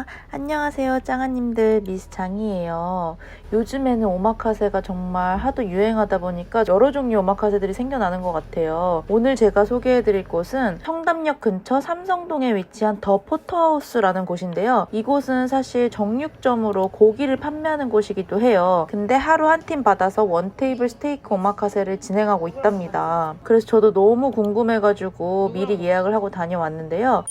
아, 안녕하세요, 짱아님들. 미스장이에요. 요즘에는 오마카세가 정말 하도 유행하다 보니까 여러 종류 오마카세들이 생겨나는 것 같아요. 오늘 제가 소개해드릴 곳은 청담역 근처 삼성동에 위치한 더 포터하우스라는 곳인데요. 이곳은 사실 정육점으로 고기를 판매하는 곳이기도 해요. 근데 하루 한 팀 받아서 원 테이블 스테이크 오마카세를 진행하고 있답니다. 그래서 저도 너무 궁금해가지고 미리 예약을 하고 다녀왔는데요.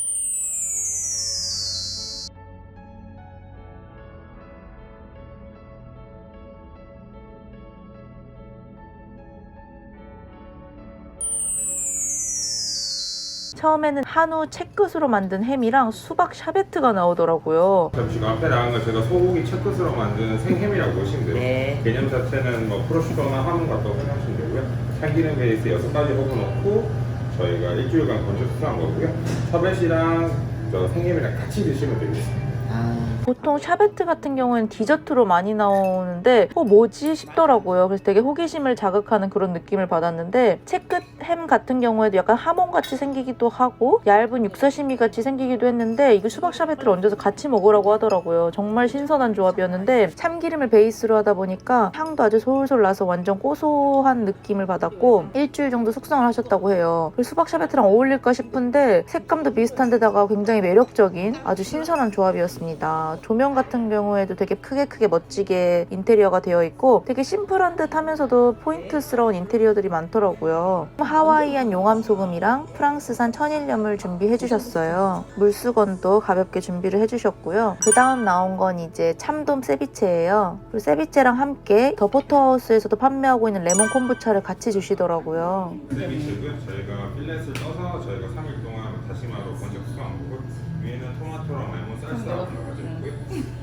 처음에는 한우 채끝으로 만든 햄이랑 수박 샤베트가 나오더라고요. 그럼 지금 앞에 나온 거 제가 소고기 채끝으로 만든 생햄이라고 보시면 돼요. 네. 개념 자체는 뭐 프로슈거나 하문 같다고 생각하시면 되고요. 참기름 베이스 여섯 가지 허브 넣고 저희가 일주일간 건조 수술한 거고요. 샤벳이랑 저 생햄이랑 같이 드시면 되겠습니다. 아, 보통 샤베트 같은 경우에는 디저트로 많이 나오는데 어 뭐지 싶더라고요. 그래서 되게 호기심을 자극하는 그런 느낌을 받았는데 채끝 햄 같은 경우에도 약간 하몬 같이 생기기도 하고 얇은 육사시미 같이 생기기도 했는데 이거 수박 샤베트를 얹어서 같이 먹으라고 하더라고요. 정말 신선한 조합이었는데 참기름을 베이스로 하다 보니까 향도 아주 솔솔 나서 완전 고소한 느낌을 받았고 일주일 정도 숙성을 하셨다고 해요. 수박 샤베트랑 어울릴까 싶은데 색감도 비슷한데다가 굉장히 매력적인 아주 신선한 조합이었 습니다. 조명 같은 경우에도 되게 크게 크게 멋지게 인테리어가 되어 있고 되게 심플한 듯 하면서도 포인트스러운 인테리어들이 많더라고요. 하와이안 용암 소금이랑 프랑스산 천일염을 준비해 주셨어요. 물수건도 가볍게 준비를 해 주셨고요. 그 다음 나온 건 이제 참돔 세비체예요. 그리고 세비체랑 함께 더 포터하우스에서도 판매하고 있는 레몬 콤부차를 같이 주시더라고요. 세비치고요. 저희가 필렛을 떠서 저희가 3일 동안 다시마로 건조 수술한 거고 위에는 토마토랑 레몬 쌀쌀 올라가지고 있고요.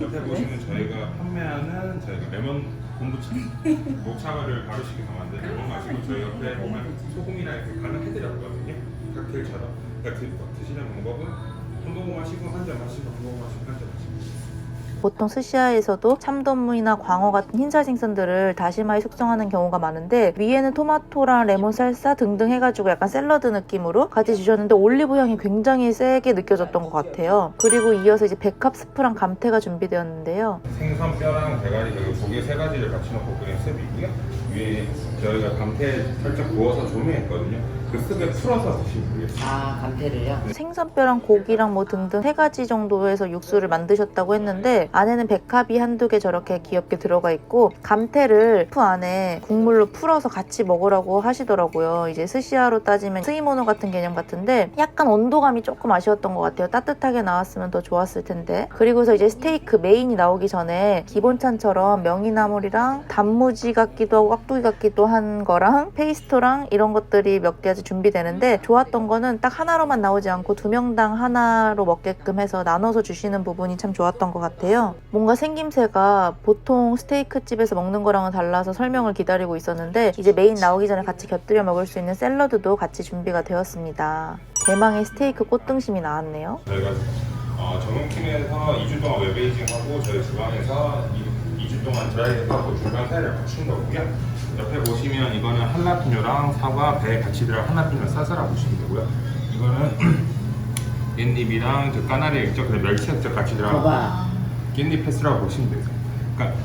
옆에 보시면 저희가 판매하는 저희가 레몬 콤부차 녹차를 바르시기서 만든 레몬 마시고 저희 옆에 보면 소금이랑 이렇게 간을 해드렸거든요. 칵테일처럼. 그러니까 드, 드시는 방법은 한 모금 마시고 한 잔 마시고 한 모금 마시고 한 잔 마시고 보통 스시야에서도 참돔이나 광어 같은 흰살 생선들을 다시마에 숙성하는 경우가 많은데 위에는 토마토랑 레몬 살사 등등 해가지고 약간 샐러드 느낌으로 같이 주셨는데 올리브 향이 굉장히 세게 느껴졌던 것 같아요. 그리고 이어서 이제 백합 스프랑 감태가 준비되었는데요. 생선 뼈랑 대가리 그리고 조개 세 가지를 같이 넣고 끓인 스프이고요. 위에 저희가 감태 살짝 구워서 조미했거든요. 그 스프에 풀어서 드시면 되겠습니다. 아 감태를요? 생선뼈랑 고기랑 뭐 등등 세 가지 정도에서 육수를 만드셨다고 했는데 안에는 백합이 한두 개 저렇게 귀엽게 들어가 있고 감태를 프 안에 국물로 풀어서 같이 먹으라고 하시더라고요. 이제 스시아로 따지면 스이모노 같은 개념 같은데 약간 온도감이 조금 아쉬웠던 것 같아요. 따뜻하게 나왔으면 더 좋았을 텐데. 그리고서 이제 스테이크 메인이 나오기 전에 기본찬처럼 명이나물이랑 단무지 같기도 하고 깍두기 같기도 한 거랑 페이스토랑 이런 것들이 몇 가지 준비되는데 좋았던 거는 딱 하나로만 나오지 않고 두 명당 하나로 먹게끔 해서 나눠서 주시는 부분이 참 좋았던 것 같아요. 뭔가 생김새가 보통 스테이크 집에서 먹는 거랑은 달라서 설명을 기다리고 있었는데 이제 메인 나오기 전에 같이 곁들여 먹을 수 있는 샐러드도 같이 준비가 되었습니다. 대망의 스테이크 꽃등심이 나왔네요. 저희가 어, 전문팀에서 2주 동안 웹베이징하고 저희 주방에서 2, 주 동안 드라이하고 중간 사이를 맞춘 거고요. 옆에 보시면 이거는 할라피뇨랑 사과, 배 같이 들어간 할라피뇨 싸사라 보시면 되고요. 이거는 깻잎이랑 그 까나리 액젓, 그리고 멸치 액젓 같이 들어간. 깻잎 패스라고 보시면 되세요. 그러니까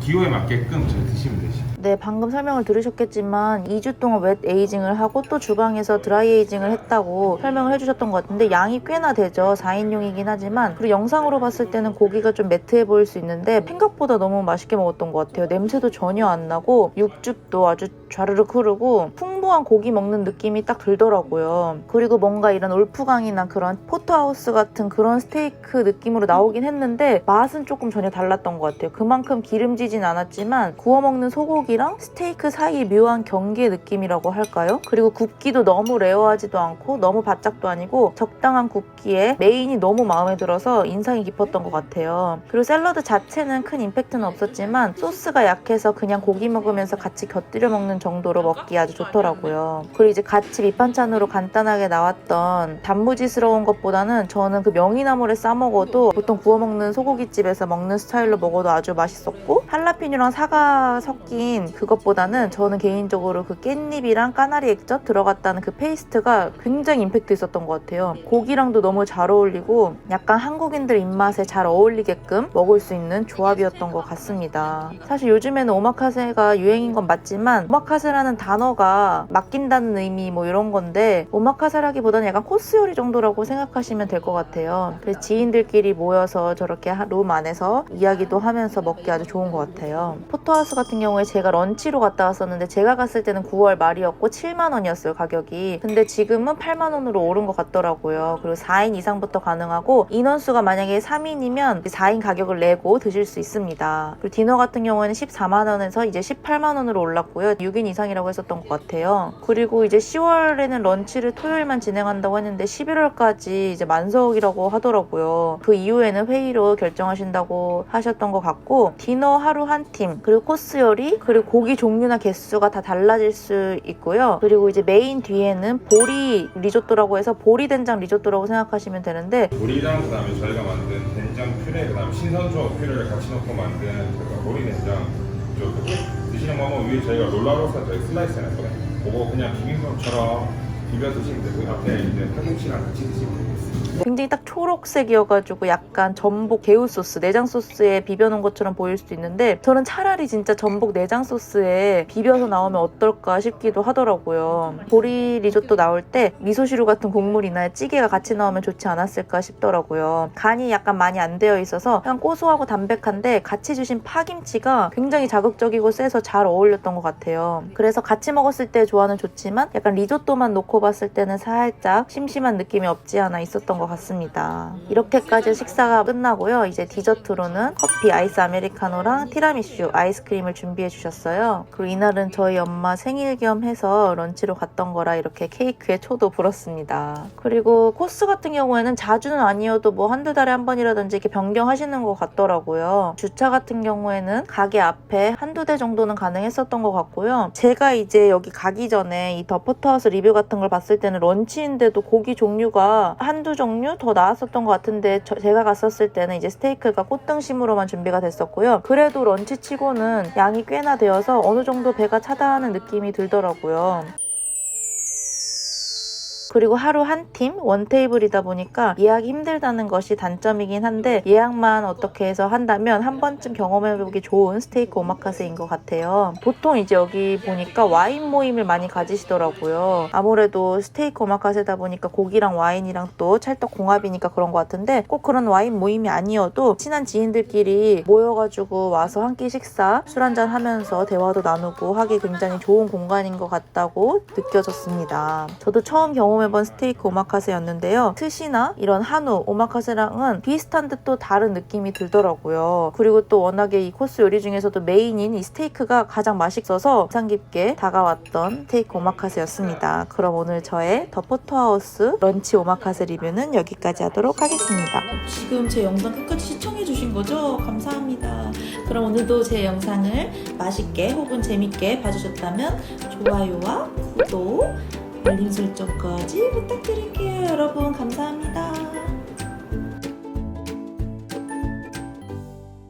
기호에 맞게끔 잘 드시면 되시죠. 네, 방금 설명을 들으셨겠지만 2주 동안 웹 에이징을 하고 또 주방에서 드라이 에이징을 했다고 설명을 해주셨던 것 같은데 양이 꽤나 되죠. 4인용이긴 하지만 그리고 영상으로 봤을 때는 고기가 좀 매트해 보일 수 있는데 생각보다 너무 맛있게 먹었던 것 같아요. 냄새도 전혀 안 나고 육즙도 아주 좌르륵 흐르고 풍 부한 고기 먹는 느낌이 딱 들더라고요. 그리고 뭔가 이런 올프강이나 그런 포터하우스 같은 그런 스테이크 느낌으로 나오긴 했는데 맛은 조금 전혀 달랐던 것 같아요. 그만큼 기름지진 않았지만 구워 먹는 소고기랑 스테이크 사이 묘한 경계의 느낌이라고 할까요? 그리고 굽기도 너무 레어하지도 않고 너무 바짝도 아니고 적당한 굽기에 메인이 너무 마음에 들어서 인상이 깊었던 것 같아요. 그리고 샐러드 자체는 큰 임팩트는 없었지만 소스가 약해서 그냥 고기 먹으면서 같이 곁들여 먹는 정도로 먹기 아주 좋더라고요. 같더라고요. 그리고 이제 같이 밑반찬으로 간단하게 나왔던 단무지스러운 것보다는 저는 그 명이나물에 싸 먹어도 보통 구워 먹는 소고기집에서 먹는 스타일로 먹어도 아주 맛있었고 할라피뇨랑 사과 섞인 그것보다는 저는 개인적으로 그 깻잎이랑 까나리 액젓 들어갔다는 그 페이스트가 굉장히 임팩트 있었던 것 같아요. 고기랑도 너무 잘 어울리고 약간 한국인들 입맛에 잘 어울리게끔 먹을 수 있는 조합이었던 것 같습니다. 사실 요즘에는 오마카세가 유행인 건 맞지만 오마카세라는 단어가 맡긴다는 의미 뭐 이런 건데 오마카세라기보다는 약간 코스 요리 정도라고 생각하시면 될 것 같아요. 그래서 지인들끼리 모여서 저렇게 하- 룸 안에서 이야기도 하면서 먹기 아주 좋은 것 같아요. 포토하우스 같은 경우에 제가 런치로 갔다 왔었는데 제가 갔을 때는 9월 말이었고 7만 원이었어요 가격이. 근데 지금은 8만 원으로 오른 것 같더라고요. 그리고 4인 이상부터 가능하고 인원수가 만약에 3인이면 4인 가격을 내고 드실 수 있습니다. 그리고 디너 같은 경우에는 14만 원에서 이제 18만 원으로 올랐고요. 6인 이상이라고 했었던 것 같아요. 그리고 이제 10월에는 런치를 토요일만 진행한다고 했는데 11월까지 이제 만석이라고 하더라고요. 그 이후에는 회의로 결정하신다고 하셨던 것 같고 디너 하루 한 팀, 그리고 코스 요리, 그리고 고기 종류나 개수가 다 달라질 수 있고요. 그리고 이제 메인 뒤에는 보리 리조또라고 해서 보리 된장 리조또라고 생각하시면 되는데 우리랑 그다음에 저희가 만든 된장 퓨레 그다음 신선초 퓨레를 같이 넣고 만든 저희가 보리 된장 이렇게 드시는 거면 위에 저희가 롤라로사 저희 슬라이스 해놨거든요. 그거 그냥 비빔밥처럼 비벼 드시면 되고요. 앞에 이제 파김치랑 같이 드시면 되겠습니다. 굉장히 딱 초록색이어가지고 약간 전복 개우 소스, 내장 소스에 비벼놓은 것처럼 보일 수도 있는데 저는 차라리 진짜 전복 내장 소스에 비벼서 나오면 어떨까 싶기도 하더라고요. 보리 리조또 나올 때 미소시루 같은 국물이나 찌개가 같이 나오면 좋지 않았을까 싶더라고요. 간이 약간 많이 안 되어 있어서 그냥 고소하고 담백한데 같이 주신 파김치가 굉장히 자극적이고 세서 잘 어울렸던 것 같아요. 그래서 같이 먹었을 때 좋아는 좋지만 약간 리조또만 놓고 봤을 때는 살짝 심심한 느낌이 없지 않아 있었던 것 같습니다. 이렇게까지 식사가 끝나고요. 이제 디저트로는 커피, 아이스 아메리카노랑 티라미슈, 아이스크림을 준비해 주셨어요. 그리고 이날은 저희 엄마 생일 겸 해서 런치로 갔던 거라 이렇게 케이크에 초도 불었습니다. 그리고 코스 같은 경우에는 자주는 아니어도 뭐 한두 달에 한 번이라든지 이렇게 변경하시는 것 같더라고요. 주차 같은 경우에는 가게 앞에 한두 대 정도는 가능했었던 것 같고요. 제가 이제 여기 가기 전에 이 더 포터하우스 리뷰 같은 걸 봤을 때는 런치인데도 고기 종류가 한두 종류 더 나왔었던 것 같은데 저- 제가 갔었을 때는 이제 스테이크가 꽃등심으로만 준비가 됐었고요. 그래도 런치 치고는 양이 꽤나 되어서 어느 정도 배가 차다하는 느낌이 들더라고요. 그리고 하루 한 팀, 원 테이블이다 보니까 예약이 힘들다는 것이 단점이긴 한데 예약만 어떻게 해서 한다면 한 번쯤 경험해보기 좋은 스테이크 오마카세인 것 같아요. 보통 이제 여기 보니까 와인 모임을 많이 가지시더라고요. 아무래도 스테이크 오마카세다 보니까 고기랑 와인이랑 또 찰떡궁합이니까 그런 것 같은데 꼭 그런 와인 모임이 아니어도 친한 지인들끼리 모여가지고 와서 한 끼 식사, 술 한잔 하면서 대화도 나누고 하기 굉장히 좋은 공간인 것 같다고 느껴졌습니다. 저도 처음 경험해 본 스테이크 오마카세였는데요. 스시나 이런 한우 오마카세랑은 비슷한 듯 또 다른 느낌이 들더라고요. 그리고 또 워낙에 이 코스 요리 중에서도 메인인 이 스테이크가 가장 맛있어서 인상 깊게 다가왔던 스테이크 오마카세였습니다. 그럼 오늘 저의 더 포토하우스 런치 오마카세 리뷰는 여기까지 하도록 하겠습니다. 지금 제 영상 끝까지 시청해주신 거죠? 감사합니다. 그럼 오늘도 제 영상을 맛있게 혹은 재밌게 봐주셨다면 좋아요와 구독, 알림 설정까지 부탁드릴게요. 여러분 감사합니다.